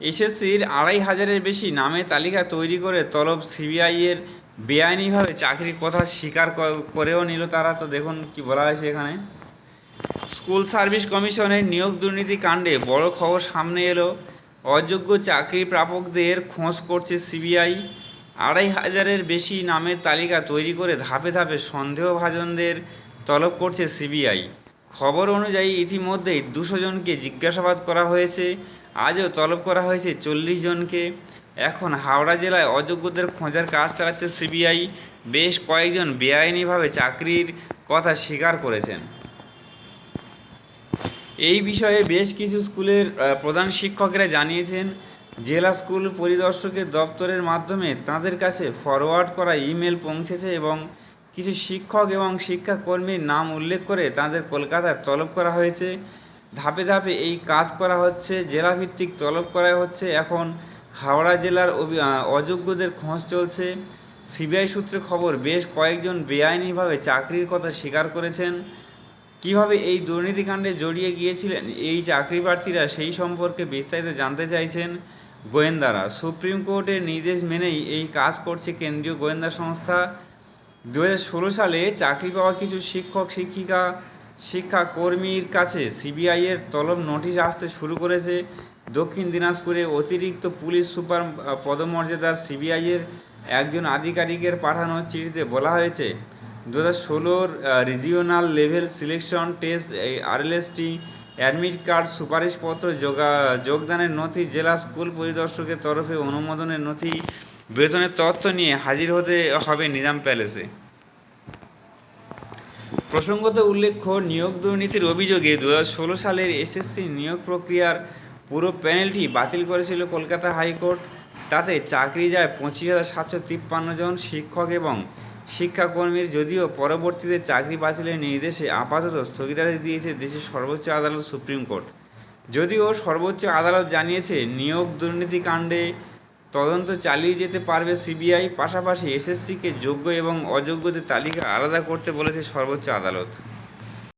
এসএসসির আড়াই হাজারের বেশি নামের তালিকা তৈরি করে তলব সিবিআইয়ের বেআইনিভাবে চাকরির কথা স্বীকার করেও নিল তারা। তো দেখুন কি বলা হয়েছে এখানে। স্কুল সার্ভিস কমিশনের নিয়োগ দুর্নীতি কাণ্ডে বড় খবর সামনে এলো। অযোগ্য চাকরি প্রাপকদের খোঁজ করছে সিবিআই। আড়াই হাজারের বেশি নামের তালিকা তৈরি করে ধাপে ধাপে সন্দেহভাজনদের তলব করছে সিবিআই। খবর অনুযায়ী ইতিমধ্যেই দুশো জনকে জিজ্ঞাসাবাদ করা হয়েছে। আজও তলব করা হয়েছে চল্লিশ জনকে। এখন হাওড়া জেলায় অযোগ্যদের খোঁজার কাজ চালাচ্ছে সিবিআই। বেশ কয়েকজন বেআইনিভাবে চাকরির কথা স্বীকার করেছেন। এই বিষয়ে বেশ কিছু স্কুলের প্রধান শিক্ষকেরা জানিয়েছেন, জেলা স্কুল পরিদর্শকের দপ্তরের মাধ্যমে তাদের কাছে ফরওয়ার্ড করা ইমেল পৌঁছেছে এবং কিছু শিক্ষক এবং শিক্ষাকর্মীর নাম উল্লেখ করে তাদের কলকাতায় তলব করা হয়েছে। ধাপে ধাপে এই কাজ করা হচ্ছে, জেলাভিত্তিক তলব করা হচ্ছে। এখন হাওড়া জেলার অযোগ্যদের খোঁজ চলছে। সিবিআই সূত্রে খবর, বেশ কয়েকজন বেআইনিভাবে চাকরির কথা স্বীকার করেছেন। কীভাবে এই দুর্নীতিকাণ্ডে জড়িয়ে গিয়েছিলেন এই চাকরি প্রার্থীরা সেই সম্পর্কে বিস্তারিত জানতে চাইছেন গোয়েন্দারা। সুপ্রিম কোর্টের নির্দেশ মেনেই এই কাজ করছে কেন্দ্রীয় গোয়েন্দা সংস্থা। দু হাজার ষোলো সালে চাকরি পাওয়া কিছু শিক্ষক, শিক্ষিকা শিক্ষাকর্মীর কাছে সিবিআইয়ের তলব নোটিশ আসতে শুরু করেছে। দক্ষিণ দিনাজপুরে অতিরিক্ত পুলিশ সুপার পদমর্যাদার সিবিআইয়ের একজন আধিকারিকের পাঠানো চিঠিতে বলা হয়েছে দু হাজার ষোলোর regional level selection test RLST admit card সুপারিশপত্র যোগা, যোগদানের নথি, জেলা স্কুল পরিদর্শকের তরফে অনুমোদনের নথি, বেতনের তথ্য নিয়ে হাজির হতে হবে নিজাম প্যালেসে। প্রসঙ্গত উল্লেখ্য, নিয়োগ দুর্নীতির অভিযোগে দু সালের এসএসসি নিয়োগ প্রক্রিয়ার পুরো প্যানেলটি বাতিল করেছিল কলকাতা হাইকোর্ট। তাতে চাকরি যায় পঁচিশ হাজার সাতশো তিপ্পান্ন জন শিক্ষক এবং শিক্ষাকর্মীর, যদিও পরবর্তীতে চাকরি বাতিলের নির্দেশে আপাতত স্থগিতাদেশ দিয়েছে দেশের সর্বোচ্চ আদালত সুপ্রিম কোর্ট। যদিও সর্বোচ্চ আদালত জানিয়েছে, নিয়োগ দুর্নীতি কাণ্ডে তদন্ত চালিয়ে যেতে পারবে সিবিআই। পাশাপাশি এসএসসিকে যোগ্য এবং অযোগ্যদের তালিকা আলাদা করতে বলেছে সর্বোচ্চ আদালত।